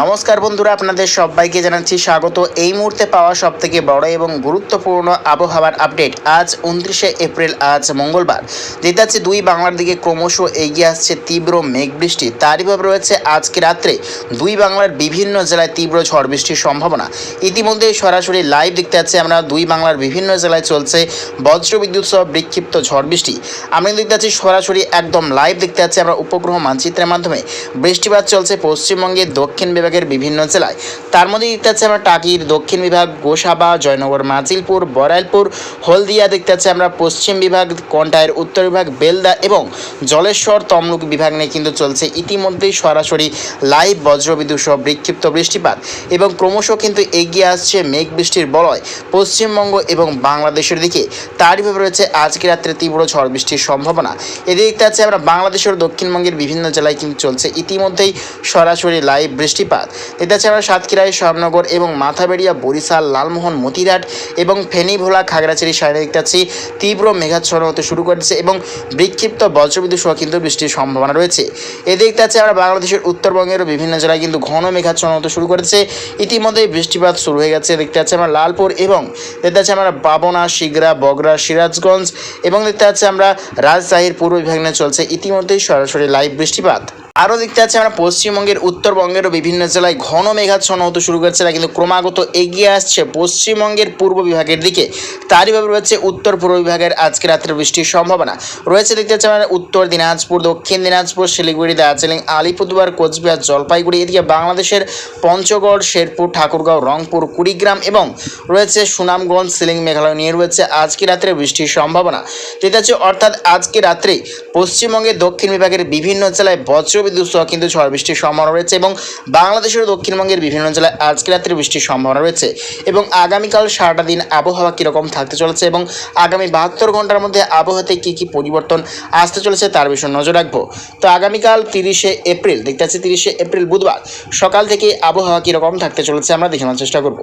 নমস্কার বন্ধুরা, আপনাদের সবাইকে জানাচ্ছি স্বাগত। এই মুহূর্তে পাওয়া সব থেকে বড় এবং গুরুত্বপূর্ণ আবহাওয়ার আপডেট আজ উনত্রিশে এপ্রিল, আজ মঙ্গলবার। হচ্ছে দুই বাংলার দিকে ক্রমশ এগিয়ে আসছে তীব্র মেঘ বৃষ্টি তারই ভাবে রয়েছে আজকে রাত্রে দুই বাংলার বিভিন্ন জেলায় তীব্র ঝড় বৃষ্টির সম্ভাবনা। ইতিমধ্যে সরাসরি লাইভ দেখতে পাচ্ছি আমরা, দুই বাংলার বিভিন্ন জেলায় চলছে বজ্রবিদ্যুৎ সহ বিক্ষিপ্ত ঝড় বৃষ্টি। আমরা দেখতে পাচ্ছি সরাসরি একদম লাইভ দেখতে পাচ্ছি আমরা উপগ্রহ মানচিত্রের মাধ্যমে। বৃষ্টিপাত চলছে পশ্চিমবঙ্গের দক্ষিণ বিভাগের বিভিন্ন জেলায়। তার মধ্যে দেখতে পাচ্ছি আমরা টাকির দক্ষিণ বিভাগ, গোসাবা, জয়নগর, মাজিলপুর বরাইলপুর হলদিয়া দেখতে পাচ্ছি আমরা পশ্চিম বিভাগ কন্টায়ের উত্তর বিভাগ, বেলদা এবং জলেশ্বর, তমলুক বিভাগ নিয়ে কিন্তু চলছে ইতিমধ্যেই সরাসরি লাইভ বজ্রবিদ্যুৎ সহ বিক্ষিপ্ত বৃষ্টিপাত এবং ক্রমশ কিন্তু এগিয়ে আসছে মেঘ বৃষ্টির বলয় পশ্চিমবঙ্গ এবং বাংলাদেশের দিকে। তারই ভাবে রয়েছে আজকে রাত্রে তীব্র ঝড় বৃষ্টির সম্ভাবনা। এদিকে দেখতে পাচ্ছি আমরা বাংলাদেশের দক্ষিণবঙ্গের বিভিন্ন জেলায় কিন্তু চলছে ইতিমধ্যেই সরাসরি লাইভ বৃষ্টিপাত। পাচ্ছি আমরা সাতক্ষীরায় শ্যামনগর এবং মাথাবেড়িয়া, বরিশাল, লালমোহন মতিরাট এবং ফেনী ভোলা খাগড়াছড়ি সাইডে দেখতে তীব্র মেঘাচ্ছন্ন হতে শুরু করেছে এবং বিক্ষিপ্ত বজ্রবিদ্যুৎ সহ কিন্তু বৃষ্টির সম্ভাবনা রয়েছে। এদিকে পাচ্ছি আমরা বাংলাদেশের উত্তরবঙ্গেরও বিভিন্ন জেলায় কিন্তু ঘন মেঘাচ্ছন্ন হতে শুরু করেছে। ইতিমধ্যেই বৃষ্টিপাত শুরু হয়ে গেছে। দেখতে পাচ্ছি আমরা লালপুর এবং দেখতে পাচ্ছি আমরা বাবনা, শিগরা বগরা সিরাজগঞ্জ এবং দেখতে পাচ্ছি আমরা রাজশাহীর পূর্ব বিভাগ চলছে ইতিমধ্যেই সরাসরি লাইভ বৃষ্টিপাত। আরও দেখতে পাচ্ছি আমরা পশ্চিমবঙ্গের, উত্তরবঙ্গেরও বিভিন্ন জেলায় ঘন মেঘাচ্ছন্ন হতে শুরু করেছে। কিন্তু ক্রমাগত এগিয়ে আসছে পশ্চিমবঙ্গের পূর্ব বিভাগের দিকে। তারই ভাবে রয়েছে উত্তর পূর্ব বিভাগের আজকে রাত্রে বৃষ্টির সম্ভাবনা। রয়েছে দেখতে পাচ্ছি আমরা উত্তর দিনাজপুর, দক্ষিণ দিনাজপুর, শিলিগুড়ি, দার্জিলিং, আলিপুরদুয়ার, কোচবিহার, জলপাইগুড়ি, এদিকে বাংলাদেশের পঞ্চগড়, শেরপুর, ঠাকুরগাঁও, রংপুর, কুড়িগ্রাম এবং রয়েছে সুনামগঞ্জ, সিলিং মেঘালয় নিয়ে রয়েছে আজকে রাত্রে বৃষ্টির সম্ভাবনা। হচ্ছে অর্থাৎ আজকে রাত্রে পশ্চিমবঙ্গের দক্ষিণ বিভাগের বিভিন্ন জেলায় বজ্রবিদ্যুৎ সহ কিন্তু ঝড় বৃষ্টির সম্ভাবনা রয়েছে এবং বাংলাদেশের দক্ষিণবঙ্গের বিভিন্ন জেলায় আজকে রাত্রে বৃষ্টির সম্ভাবনা রয়েছে এবং আগামীকাল সারাটা দিন আবহাওয়া কীরকম থাকতে চলেছে এবং আগামী বাহাত্তর ঘণ্টার মধ্যে আবহাওয়াতে কী কী পরিবর্তন আসতে চলেছে তার বিষয়ে নজর রাখব। তো আগামীকাল তিরিশে এপ্রিল, দেখতে পাচ্ছি তিরিশে এপ্রিল বুধবার, সকাল থেকে আবহাওয়া কীরকম থাকতে চলেছে আমরা দেখে নেওয়ার চেষ্টা করব।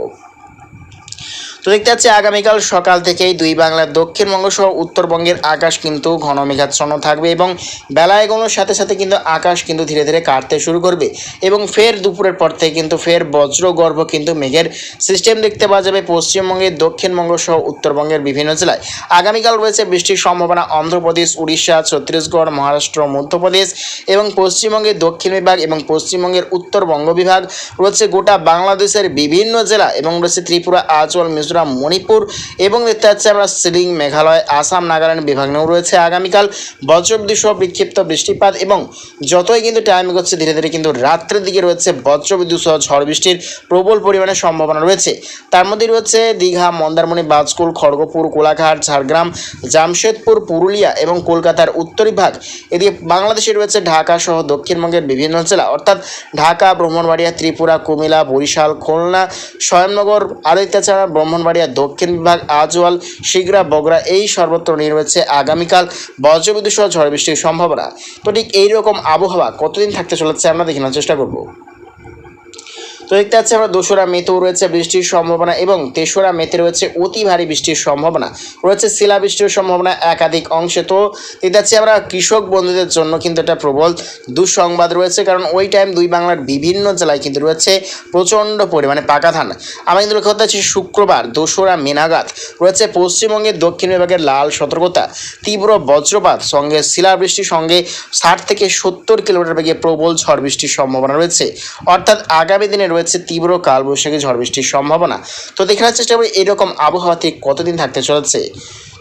তো দেখতে পাচ্ছি আগামীকাল সকাল থেকেই দুই বাংলার দক্ষিণবঙ্গ সহ উত্তরবঙ্গের আকাশ কিন্তু ঘন মেঘাচ্ছন্ন থাকবে এবং বেলা এগোনোর সাথে সাথে কিন্তু আকাশ কিন্তু ধীরে ধীরে কাটতে শুরু করবে এবং ফের দুপুরের পর থেকে কিন্তু ফের বজ্রগর্ভ কিন্তু মেঘের সিস্টেম দেখতে পাওয়া যাবে পশ্চিমবঙ্গের দক্ষিণবঙ্গ সহ উত্তরবঙ্গের বিভিন্ন জেলায়। আগামীকাল রয়েছে বৃষ্টির সম্ভাবনা অন্ধ্রপ্রদেশ, উড়িষ্যা, ছত্তিশগড়, মহারাষ্ট্র, মধ্যপ্রদেশ এবং পশ্চিমবঙ্গের দক্ষিণ বিভাগ এবং পশ্চিমবঙ্গের উত্তরবঙ্গ বিভাগ। রয়েছে গোটা বাংলাদেশের বিভিন্ন জেলা এবং রয়েছে ত্রিপুরা আচল মিজোরাম মণিপুর এবং দেখতে পাচ্ছি আমরা সিলিং মেঘালয়, আসাম, নাগাল্যান্ড বিভাগ নিয়েও রয়েছে আগামীকাল বজ্রবিদ্যুৎ সহ বিক্ষিপ্ত বৃষ্টিপাত এবং যতই কিন্তু টাইম এগোচ্ছে, ধীরে ধীরে কিন্তু রাত্রের দিকে রয়েছে বজ্রবিদ্যুৎ সহ ঝড় বৃষ্টির প্রবল পরিমাণে সম্ভাবনা রয়েছে। তার মধ্যে রয়েছে দীঘা, মন্দারমণি, বাজকুল, খড়গপুর, কোলাঘাট, ঝাড়গ্রাম, জামশেদপুর, পুরুলিয়া এবং কলকাতার উত্তর ভাগ। এদিকে বাংলাদেশে রয়েছে ঢাকা সহ দক্ষিণবঙ্গের বিভিন্ন জেলা, অর্থাৎ ঢাকা, ব্রহ্মণবাড়িয়া, ত্রিপুরা, কুমিল্লা, বরিশাল, খুলনা, স্বয়ংনগর, আরও ইত্যাদি ব্রাহ্মণবাড়িয়া দক্ষিণ বিভাগ, আজওয়াল, শিগরা বগরা এই সর্বত্র নিয়ে রয়েছে আগামীকাল বজ্রবিদ্যুৎ সহ ঝড় বৃষ্টির সম্ভাবনা। তো ঠিক এইরকম আবহাওয়া কতদিন থাকতে চলেছে আমরা দেখে চেষ্টা করব। তো দেখতে পাচ্ছি আমরা দোসরা মেতেও রয়েছে বৃষ্টির সম্ভাবনা এবং তেসরা মেতে রয়েছে অতি ভারী বৃষ্টির সম্ভাবনা। রয়েছে শিলা বৃষ্টির সম্ভাবনা একাধিক অংশে। তো দেখতে পাচ্ছি আমরা কৃষক বন্ধুদের জন্য কিন্তু একটা প্রবল দুঃসংবাদ রয়েছে কারণ ওই টাইম দুই বাংলার বিভিন্ন জেলায় কিন্তু রয়েছে প্রচণ্ড পরিমাণে পাকা ধান। আমরা কিন্তু লক্ষ্য করতে পারছি শুক্রবার দোসরা মে নাগাদ রয়েছে পশ্চিমবঙ্গের দক্ষিণ বিভাগের লাল সতর্কতা। তীব্র বজ্রপাত সঙ্গে শিলাবৃষ্টির সঙ্গে ষাট থেকে সত্তর কিলোমিটার বেগে প্রবল ঝড় বৃষ্টির সম্ভাবনা রয়েছে। অর্থাৎ আগামী দিনে রয়েছে তীব্র কালবৈশাখী ঝড় বৃষ্টির সম্ভাবনা। তো দেখার চেষ্টা করি এরকম আবহাওয়াতে কতদিন থাকতে চলেছে?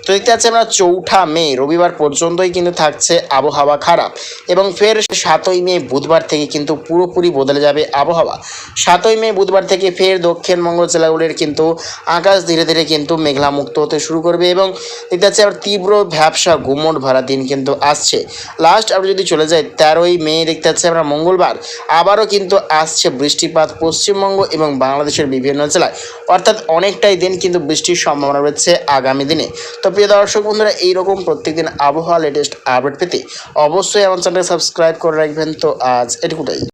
তো দেখতে পাচ্ছি আমরা চৌঠা মে, রবিবার পর্যন্তই কিন্তু থাকছে আবহাওয়া খারাপ এবং ফের সাতই মে বুধবার থেকে কিন্তু পুরোপুরি বদলে যাবে আবহাওয়া। সাতই মে বুধবার থেকে ফের দক্ষিণবঙ্গ জেলাগুলির কিন্তু আকাশ ধীরে ধীরে কিন্তু মেঘলা মুক্ত হতে শুরু করবে এবং দেখতে পাচ্ছি আবার তীব্র ভ্যাবসা গুমট ভরা দিন কিন্তু আসছে। লাস্ট আমরা যদি চলে যাই তেরোই মে দেখতে পাচ্ছি আমরা মঙ্গলবার, আবারও কিন্তু আসছে বৃষ্টিপাত পশ্চিমবঙ্গ এবং বাংলাদেশের বিভিন্ন জেলায়। অর্থাৎ অনেকটাই দিন কিন্তু বৃষ্টির সম্ভাবনা রয়েছে আগামী দিনে। তো প্রিয় দর্শক বন্ধুরা, এইরকম প্রত্যেকদিন আবহাওয়া লেটেস্ট আপডেট পেতে অবশ্যই আমার চ্যানেল সাবস্ক্রাইব করে রাখবেন। তো আজ এটুকুটাই।